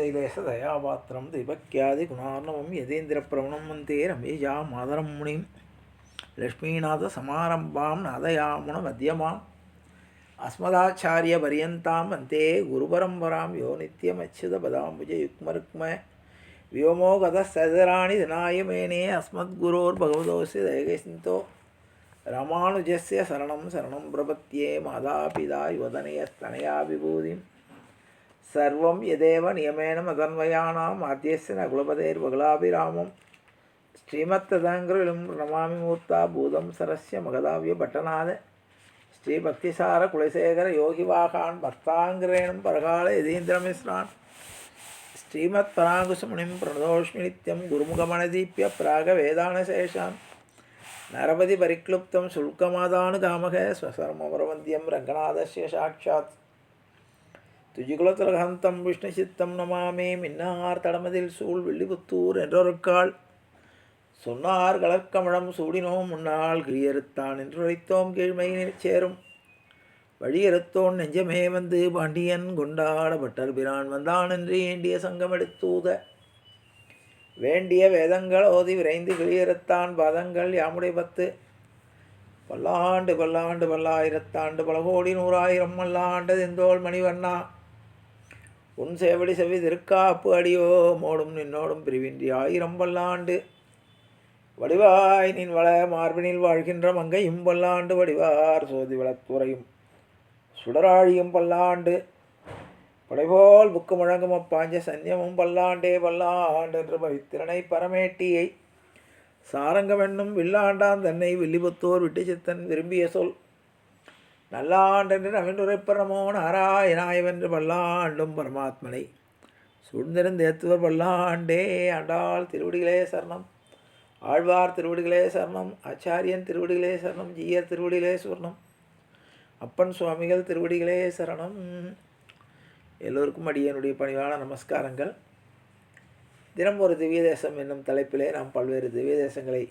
சைலேஷ தயாபாத்திரம் திபக்கியாதி குணார்ணவம் யதேந்திர பிரவணமந்தே ரமேஷா மாதரம் முனிம். லக்ஷ்மீநாத சமாரம்பாம் நாதயாமுன மத்தியமாம் அஸ்மதாச்சாரிய பரியந்தாம் வந்தே குருபரம்பராம். யோ நித்தியமச்சுத பதாம்புஜ யுக்மருக்ம வியோமோகத சதராணி தினாயமேனே அஸ்மத்குரோர் பகவதோசி தயகசிந்தோ. ராமானுஜஸ்ய சரணம் சரணம் பிரபத்தியே மாதா பிதா யுவதனயஸ்தனயா விபூதிம். சர்வம் எதேவ நியமேன மதன்வயானாம் ஆத்தியசின குலபதேர் பகலாபிராமம் ஸ்ரீமத்ததாங்கிரலும் நமாமி மூர்த்தா பூதம் சரஸ்ய மகதாவிய பட்டநாத. ஸ்ரீ பக்திசார குலசேகர யோகிவாகான் பக்தாங்கிரேணும் பரகால யதீந்திரமிஸ்ரான் ஸ்ரீமத் பராங்குசுமுனிம் பிரணதோஷ்மி நித்யம் குருமுகமணதீப்பிய பிராக வேதானசேஷான் நரபதி பரிக்ளுப்தம் சுல்கமாதானு காமக ஸ்வசர்மபரவந்தியம் ரங்கநாதஸ்ய சாட்சாத் துஜிகுலத்திலகந்தம் விஷ்ணு சித்தம் நமாமே மின்னார் தடமதில் சூழ் வெள்ளிபுத்தூர் என்றொருக்காள். சொன்னார் கலர்க்கமழம் சூடினோம் முன்னால் கிரியறுத்தான் என்று உரைத்தோம் கீழ்மையினில் சேரும். வழியறுத்தோன் நெஞ்சமே வந்து பாண்டியன் கொண்டாடப்பட்டர் பிரான் வந்தான் என்று ஏண்டிய சங்கம் எடுத்தூத. வேண்டிய வேதங்கள் ஓதி விரைந்து கிளியறுத்தான் பாதங்கள் யாமுடைய பத்து. பல்லாண்டு பல்லாண்டு பல்லாயிரத்தாண்டு பல கோடி நூறாயிரம் மல்லாண்டது தெந்தோள் மணிவண்ணா. உன் சேவடி செவி திருக்காப்பு அடியோ? மோடும் நின்னோடும் பிரிவின்றி ஆயிரம் பல்லாண்டு வடிவாய் நின் வள மார்பினில் வாழ்கின்ற மங்கையும் பல்லாண்டு வடிவார் சோதி வளத்துறையும் சுடராழியும் பல்லாண்டு படைபோல் புக்கு முழங்கும் அப்பாஞ்ச சந்தியமும் பல்லாண்டே பல்லாண்டு என்று பவித்திரனை பரமேட்டியை சாரங்கமென்னும் வில்லாண்டான் தன்னை வில்லிபுத்தோர் விட்டு சித்தன் விரும்பிய சொல். நல்லாண்டென்று நவின்றுரைப்பரமோ நாராயணாயவென்று பல்லாண்டும் பரமாத்மனை. சூழ்ந்திருந்தேத்துவர் பல்லாண்டே ஆண்டாள் திருவடிகளே சரணம். ஆழ்வார் திருவடிகளே சரணம். ஆச்சாரியன் திருவடிகளே சரணம். ஜீயர் திருவடிகளே சுவர்ணம் அப்பன் சுவாமிகள் திருவடிகளே சரணம். எல்லோருக்கும் அடியனுடைய பணிவான நமஸ்காரங்கள். தினம் ஒரு திவ்ய தேசம் என்னும் தலைப்பிலே நாம் பல்வேறு திவ்ய தேசங்களை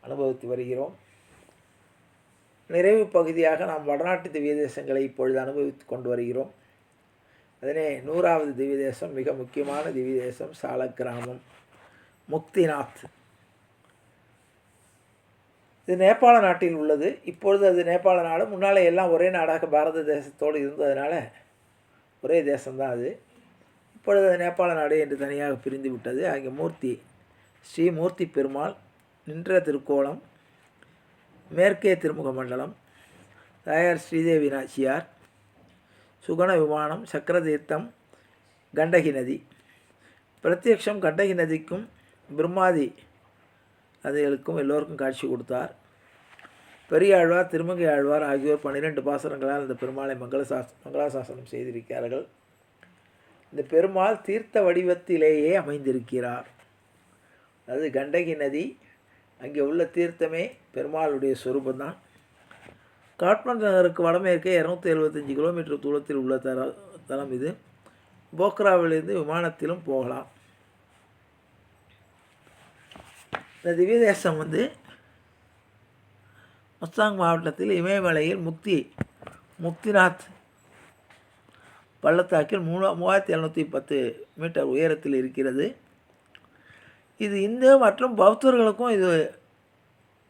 அனுபவித்து வருகிறோம். நிறைவு பகுதியாக நாம் வடநாட்டு திவ்ய தேசங்களை இப்பொழுது அனுபவித்து கொண்டு வருகிறோம். அதனே நூறாவது திவ்ய தேசம் மிக முக்கியமான திவ்ய தேசம் சால கிராமம் முக்திநாத். இது நேபாள நாட்டில் உள்ளது. இப்பொழுது அது நேபாள நாடு. முன்னாலே எல்லாம் ஒரே நாடாக பாரத தேசத்தோடு இருந்ததுனால ஒரே தேசம்தான் அது. இப்பொழுது அது நேபாள நாடு என்று தனியாக பிரிந்து விட்டது அங்கே மூர்த்தி ஸ்ரீமூர்த்தி பெருமாள் நின்ற திருக்கோலம் மேற்கே திருமுக மண்டலம் தாயார் ஸ்ரீதேவி நாச்சியார் சுகண விமானம் சக்கர தீர்த்தம் கண்டகி நதி. பிரத்யக்ஷம் கண்டகி நதிக்கும் பிரம்மாதி நதிகளுக்கும் எல்லோருக்கும் காட்சி கொடுத்தார். பெரியாழ்வார் திருமங்கை ஆழ்வார் ஆகியோர் பன்னிரெண்டு பாசனங்களால் இந்த பெருமாளை மங்களசாஸ் மங்களாசாசனம் செய்திருக்கிறார்கள். இந்த பெருமாள் தீர்த்த வடிவத்திலேயே அமைந்திருக்கிறார். அது கண்டகி நதி அங்கே உள்ள தீர்த்தமே பெருமாளுடைய சொரூபந்தான் காட்மண்ட் நகருக்கு வடமேற்கே இரநூத்தி எழுபத்தஞ்சி கிலோமீட்டர் தூரத்தில் உள்ள தர தலம் இது. போக்ராவிலிருந்து விமானத்திலும் போகலாம். இந்த திவ்ய தேசம் வந்து மஸ்தாங் மாவட்டத்தில் இமயமலையில் முக்தி முக்திநாத் பள்ளத்தாக்கில் மூணு மூவாயிரத்தி எழுநூற்றி பத்து மீட்டர் உயரத்தில் இருக்கிறது. இது இந்து மற்றும் பௌத்தர்களுக்கும் இது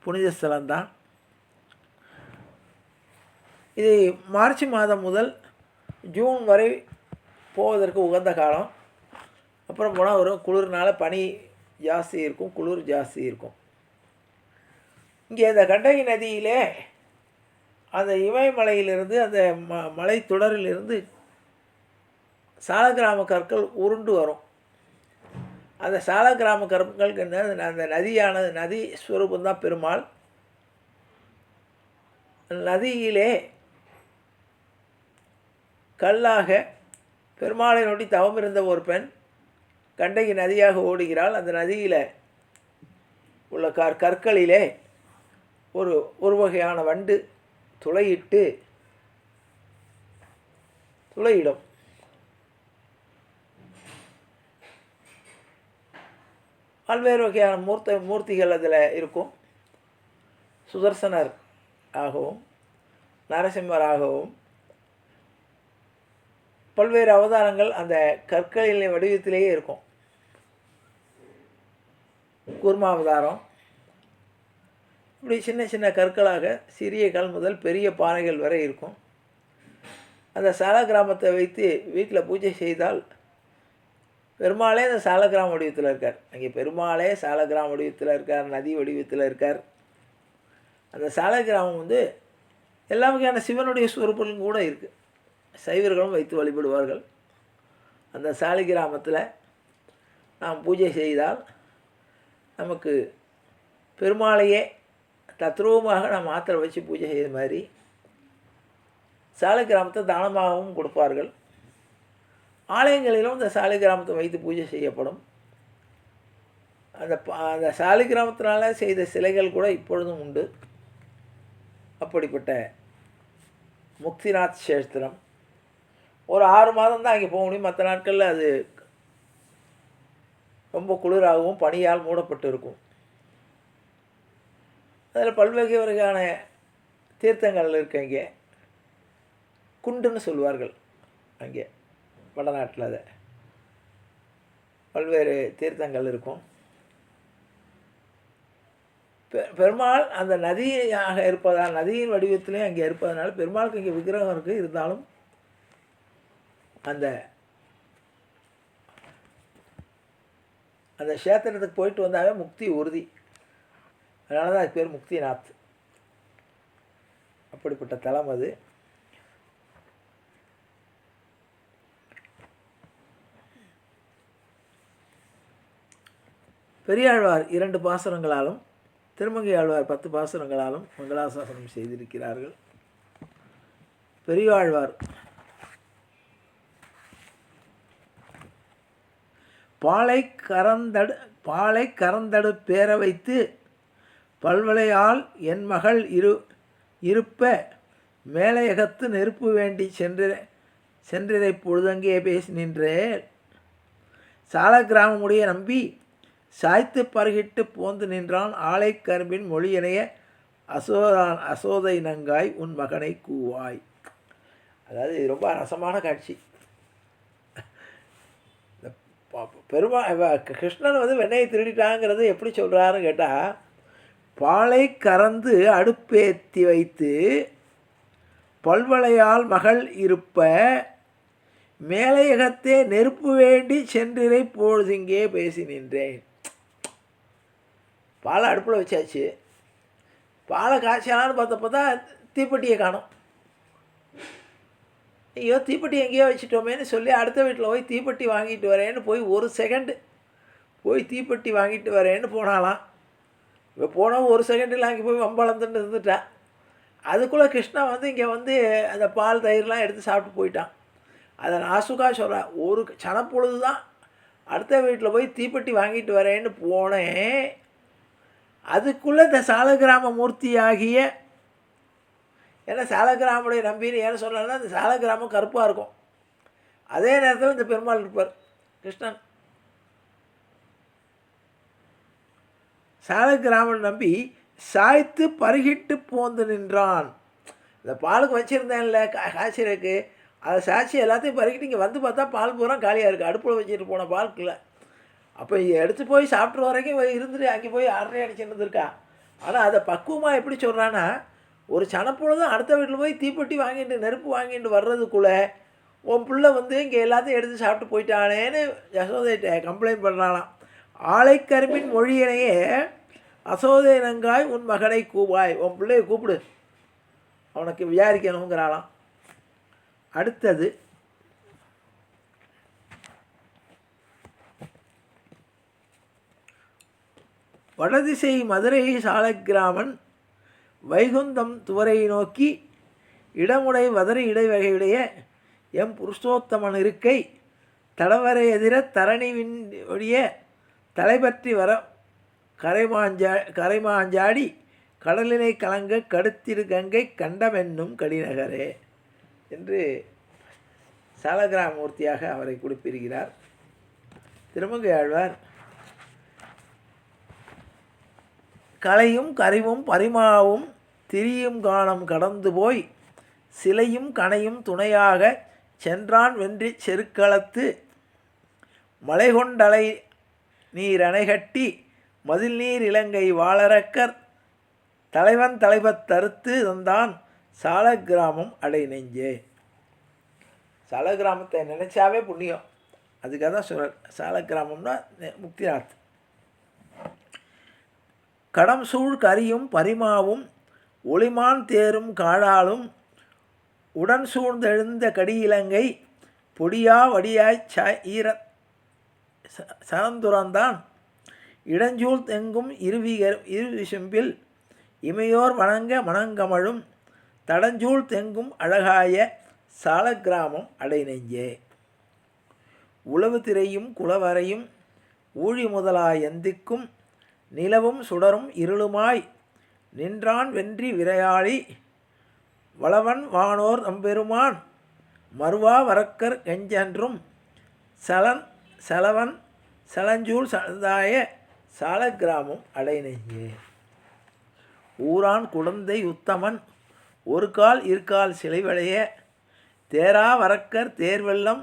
புனித ஸ்தலம்தான். இது மார்ச் மாதம் முதல் ஜூன் வரை போவதற்கு உகந்த காலம். அப்புறம் போனால் ஒரு குளிர்னால பனி ஜாஸ்தி இருக்கும் குளிர் ஜாஸ்தி இருக்கும். இங்கே இந்த கண்டகி நதியிலே அந்த இமயமலையிலிருந்து அந்த ம மலை தொடரிலிருந்து சாலகிராம கற்கள் உருண்டு வரும். அந்த சால கிராம கருப்புகளுக்கு என்ன அந்த நதியானது நதி ஸ்வரூபந்தான் பெருமாள். நதியிலே கல்லாக பெருமாளை நோட்டி தவம் இருந்த ஒரு பெண் கண்டகி நதியாக ஓடுகிறாள். அந்த நதியில் உள்ள கற் கற்களிலே ஒரு ஒரு வகையான வண்டு துளையிட்டு துளையிடும். பல்வேறு வகையான மூர்த்த மூர்த்திகள் அதில் இருக்கும். சுதர்சனர் ஆகவும் நரசிம்மராகவும் பல்வேறு அவதாரங்கள் அந்த கற்களின் வடிவத்திலேயே இருக்கும். கூர்மாவதாரம் இப்படி சின்ன சின்ன கற்களாக சிறிய கல் முதல் பெரிய பாறைகள் வரை இருக்கும். அந்த சால கிராமத்தை வைத்து வீட்டில் பூஜை செய்தால் பெருமாளே அந்த சாலக்கிராம வடிவத்தில் இருக்கார். அங்கே பெருமாளே சாலக்கிராம வடிவத்தில் இருக்கார் நதி வடிவத்தில் இருக்கார். அந்த சாலக்கிராமம் வந்து எல்லா வகையான சிவனுடைய ஸ்வரூபங்களும் கூட இருக்குது சைவர்களும் வைத்து வழிபடுவார்கள். அந்த சாலிகிராமத்தில் நாம் பூஜை செய்தால் நமக்கு பெருமாளையே தத்ரூபமாக நாம் மாத்திரை வச்சு பூஜை செய்த மாதிரி சாலை கிராமத்தை தானமாகவும் கொடுப்பார்கள். ஆலயங்களிலும் இந்த சாலிகிராமத்தை வைத்து பூஜை செய்யப்படும். அந்த அந்த சாலிகிராமத்தினால் செய்த சிலைகள் கூட இப்பொழுதும் உண்டு. அப்படிப்பட்ட முக்திநாத் சேஸ்திரம் ஒரு ஆறு மாதம் தான் அங்கே போக முடியும். மற்ற நாட்களில் அது ரொம்ப குளிராகவும் பனியால் மூடப்பட்டு இருக்கும் அதில் பல்வேறு வகையான தீர்த்தங்கள் இருக்கு இங்கே குண்டுன்னு சொல்லுவார்கள் அங்கே. வடநாட்டில் அதை பல்வேறு தீர்த்தங்கள் இருக்கும். பெ- பெருமாள் அந்த நதியாக இருப்பதால் நதியின் வடிவத்திலே அங்கே இருப்பதனால பெருமாளுக்கு இங்கே விக்கிரகம் இருக்குது இருந்தாலும் அந்த அந்த கஷேத்திரத்துக்கு போயிட்டு வந்தாவே முக்தி உறுதி. அதனால தான் அது பேர் முக்திநாத். அப்படிப்பட்ட தலம் அது. பெரியாழ்வார் இரண்டு பாசுரங்களாலும் திருமங்கை ஆழ்வார் பத்து பாசுரங்களாலும் மங்களாசாசனம் செய்திருக்கிறார்கள். பெரியாழ்வார் பாலை கறந்தடு பாலை கறந்தடு பேர வைத்து பல்வளையால் என் மகள் இரு இருப்ப மேலையகத்து நெருப்பு வேண்டி சென்ற சென்றிரை பொழுதங்கே பேசி நின்றே சால கிராமமுடைய நம்பி சாய்த்து பருகிட்டு போந்து நின்றான் ஆலை கரும்பின் மொழியினைய அசோதான் அசோதை நங்காய் உன் மகனை கூவாய். அதாவது இது ரொம்ப ரசமான காட்சி. இந்த பெருமா கிருஷ்ணன் வந்து வெண்ணையை திருடிட்டாங்கிறது எப்படி சொல்கிறாருன்னு கேட்டால் பாலை கறந்து அடுப்பேத்தி வைத்து பல்வளையால் மகள் இருப்ப மேலையகத்தே நெருப்பு வேண்டி சென்றிரை பொழுதிங்கே பேசி நின்றேன். பாலை அடுப்பில் வச்சாச்சு. பாலை காய்ச்சலான்னு பார்த்தப்போ தான் தீப்பெட்டியை காணும். ஐயோ தீப்பெட்டி எங்கேயோ வச்சுட்டோமேன்னு சொல்லி அடுத்த வீட்டில் போய் தீப்பெட்டி வாங்கிட்டு வரேன்னு போய் ஒரு செகண்டு போய் தீப்பெட்டி வாங்கிட்டு வரேன்னு போனாலாம் இப்போ போனால் ஒரு செகண்டில் அங்கே போய் வம்பளந்துன்னு இருந்துட்டா. அதுக்குள்ளே கிருஷ்ணா வந்து இங்கே வந்து அந்த பால் தயிர்லாம் எடுத்து சாப்பிட்டு போயிட்டான். அதை நாசுக்கா சொல்கிறேன் ஒரு சனப்பொழுது தான் அடுத்த வீட்டில் போய் தீப்பெட்டி வாங்கிட்டு வரேன்னு போனேன். அதுக்குள்ளே இந்த சாலகிராம மூர்த்தியாகிய ஏன்னா சாலகிராமுடைய நம்பின்னு ஏன்னு சொன்னேன்னா இந்த சாலகிராமம் கருப்பாக இருக்கும். அதே நேரத்தில் இந்த பெருமாள் இருப்பார் கிருஷ்ணன். சாலகிராமன் நம்பி சாய்த்து பருகிட்டு போந்து நின்றான். இந்த பாலுக்கு வச்சுருந்தேன்ல காய்ச்சி இருக்குது அதை சாட்சி எல்லாத்தையும் பருகிட்டு இங்கே வந்து பார்த்தா பால் பூரா காலியாக இருக்குது அடுப்பில் வச்சுட்டு போன பால்க்குள்ள. அப்போ எடுத்து போய் சாப்பிட்ற வரைக்கும் இருந்துட்டு அங்கே போய் ஆர்டரே அடிச்சுட்டு இருந்திருக்கா. ஆனால் அதை பக்குவமாக எப்படி சொல்கிறான்னா ஒரு சனப்பொழுதும் அடுத்த வீட்டில் போய் தீப்பெட்டி வாங்கிட்டு நெருப்பு வாங்கிட்டு வர்றதுக்குள்ளே உன் பிள்ளை வந்து இங்கே எல்லாத்தையும் எடுத்து சாப்பிட்டு போயிட்டானேன்னு யசோதையிட்ட கம்ப்ளைண்ட் பண்ணுறானாம் ஆலைக்கரும்பின் மொழியினையே அசோதை நங்காய் உன் மகனை கூவாய். உன் பிள்ளையை கூப்பிடு. அவனுக்கு விசாரிக்கணுங்கிறாளாம். அடுத்தது வடதிசை மதுரை சாலக்கிராமன் வைகுந்தம் துவரை நோக்கி இடமுடை வதரி இடைவகையுடைய எம் புருஷோத்தமன் இருக்கை தடவரை எதிர தரணிவின் ஒழிய தலைபற்றி வர கரைமாஞ்சா கரைமாஞ்சாடி கடலினை கலங்க கடுத்திரு கங்கை கண்டமென்னும் கடிநகரே என்று சாலகிராமூர்த்தியாக அவரை குறிப்பிடுகிறார். திருமங்கை ஆழ்வார் கலையும் கரிவும் பரிமாவும் திரியும் காணம் கடந்து போய் சிலையும் கனையும் துணையாக சென்றான் வென்றி செருக்களத்து. மலை கொண்டலை நீர் அணைகட்டி மதில் நீர் இலங்கை வாழரக்கர் தலைவன் தலைவத் தருத்து தந்தான் சால கிராமம் அடை நெஞ்சே. சால கிராமத்தை நினைச்சாவே புண்ணியம். அதுக்காக தான் சொல்கிறார் சால கிராமம்னா முக்திநாத் கடம் சூழ் கரியும் பரிமாவும் ஒளிமான் தேரும் காடாலும் உடன் சூழ்ந்தெழுந்த கடியிலங்கை பொடியா வடியாய் ச ஈர ச- சனந்துரந்தான் இடஞ்சூழ் தெங்கும் இருவிகர் இருவிசும்பில் இமையோர் வணங்க மணங்கமழும் தடஞ்சூழ் தெங்கும் அழகாய சாலக்கிராமம் அடைநெஞ்சே. உளவு திரையும் குளவரையும் ஊழி முதலாயந்திக்கும் நிலவும் சுடரும் இருளுமாய் நின்றான் வென்றி விரையாளி வளவன் வானோர் நம்பெருமான் மறுவா வரக்கர் கெஞ்சன்றும் சலன் சலவன் சலஞ்சூல் சால கிராமம் அடைநெஞ்சே. ஊரான் குழந்தை உத்தமன் ஒரு கால் இருக்கால் சிலைவளைய தேரா வரக்கர் தேர்வெல்லம்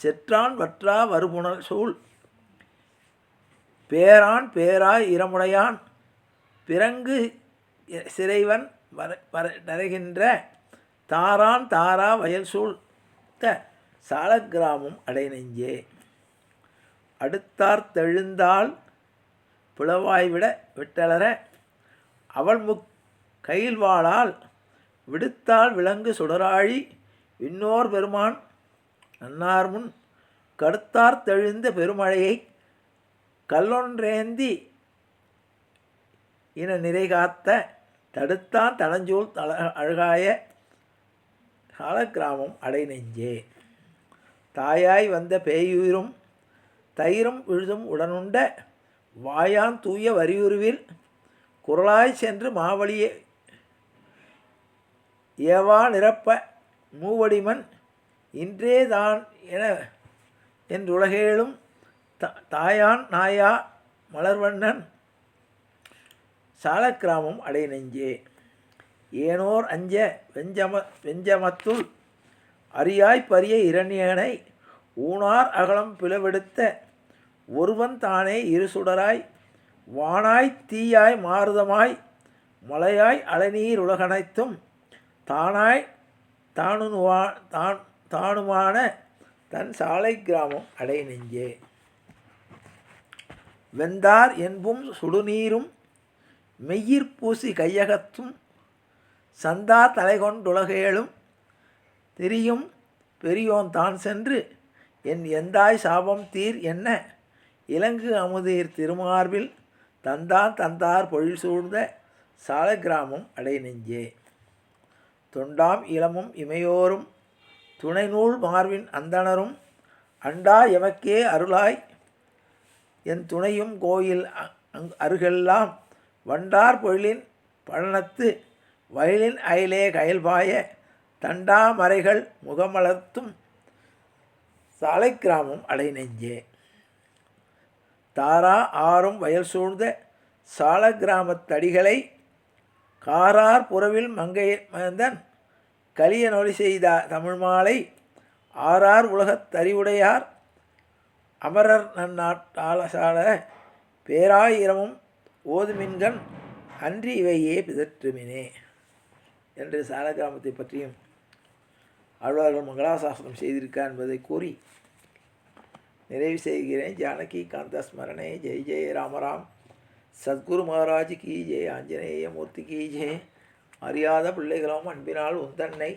செற்றான் வற்றா வருபுணர் சூழ் பேரான் பேராய் இரமுடையான் பிறங்கு சிறைவன் வர வர நரைகின்ற தாரான் தாரா வயல் சூழ்த்த சாலக்கிராமம் அடைநெஞ்சே அடுத்தார் தெழுந்தால் புலவாய்விட விட்டலர அவள் முக் கையில்வாளால் விடுத்தால் விலங்கு சுடராழி விண்ணோர் பெருமான். நன்னார் முன் கடுத்தார் தெழுந்த பெருமழையை கல்லொன்றேந்தி இன நிறைகாத்த தடுத்தான் தடஞ்சூல் தல அழகாய காலக்கிராமம் அடைநெஞ்சே தாயாய் வந்த பேயுயிரும் தயிரும் விழுதும் உடனுண்ட வாயான் தூய வரியுருவில் குரலாய் சென்று மாவழியே ஏவா நிரப்ப மூவடிமன் இன்றேதான் என என்றுலகேழும் த தாயான் நாயா மலர்வண்ணன் சாலக்கிராமம் அடை நெஞ்சே. ஏனோர் அஞ்ச வெஞ்சம வெஞ்சமத்துள் அரியாய் பரிய இரணியனை ஊனார் அகலம் பிளவெடுத்த ஒருவன் தானே இருசுடராய் வானாய் தீயாய் மாருதமாய் மலையாய் அலைநீர் உலகனைத்தும் தானாய் தானுவா தான் தானுமான தன் சாலை கிராமம் அடை நெஞ்சே. வெந்தார் என்பும் சுடுநீரும் மெய்யிற் பூசி கையகத்தும் சந்தா தலைகொண்டுலகேளும் திரியும் பெரியோன் தான் சென்று என் எந்தாய் சாபம் தீர் என்ன? இலங்கு அமுதீர் திருமார்பில் தந்தான் தந்தார் பொழில் சூழ்ந்த சாலக்கிராமம் அடை நெஞ்சே. தொண்டாம் இளமும் இமையோரும் துணைநூல் மார்பின் அந்தணரும் அண்டா எமக்கே அருளாய் என் துணையும் கோயில் அ- அங் அருகெல்லாம் வண்டார் பொழிலின் பழனத்து வயலின் அயலே கயல்பாய தண்டாமரைகள் முகமலர்த்தும் சாலை கிராமம் அலை நெஞ்சே தாரா ஆறும் வயல் சூழ்ந்த சால கிராமத்தடிகளை காரார் புறவில் மங்கை மந்தன் கலிய செய்த தமிழ் மாலை ஆறார் உலகத் தறிவுடையார் அமரர் நன்னாட்டாளசால பேராயிரமும் ஓதுமின்கண் அன்றி இவையே பிதற்றுமினே என்று சாலகிராமத்தை பற்றியும் ஆழ்வார்கள் மங்களாசாசனம் செய்திருக்கார் என்பதை கூறி நிறைவு செய்கிறேன். ஜானகி காந்த ஸ்மரணே ஜெய் ஜெய ராமராம். சத்குரு மகாராஜ் கி ஜெய். ஆஞ்சநேய மூர்த்தி கி ஜெய். அறியாத பிள்ளைகளும் அன்பினால் உந்தன்னை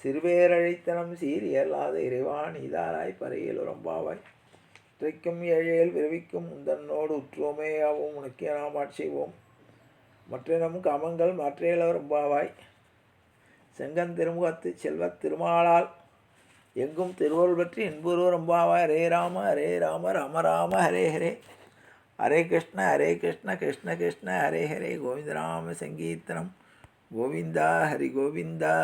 சிறுபேரழைத்தனம் சீர் இயலாத இறைவான் இதாராய் பறையில் உரம்பாவாய் திரைக்கும் ஏழையில் விரவிக்கும் உந்தன்னோடு உற்றோமே ஆவோம். உனக்கே நாம் ஆட்சிவோம் மற்றினம் காமங்கள் மாற்றேல உரம்பாவாய் செங்கன் திருமுகத்து செல்வத் திருமாலால் எங்கும் திருவருள் பற்றி இன்புருவர் ரம்பாவாய் ஹரே ராம ஹரே ராம ராம ராம ஹரே ஹரே. ஹரே கிருஷ்ண ஹரே கிருஷ்ண கிருஷ்ண கிருஷ்ண ஹரே ஹரே. கோவிந்தராம சங்கீர்த்தனம். கோவிந்தா ஹரி கோவிந்தா.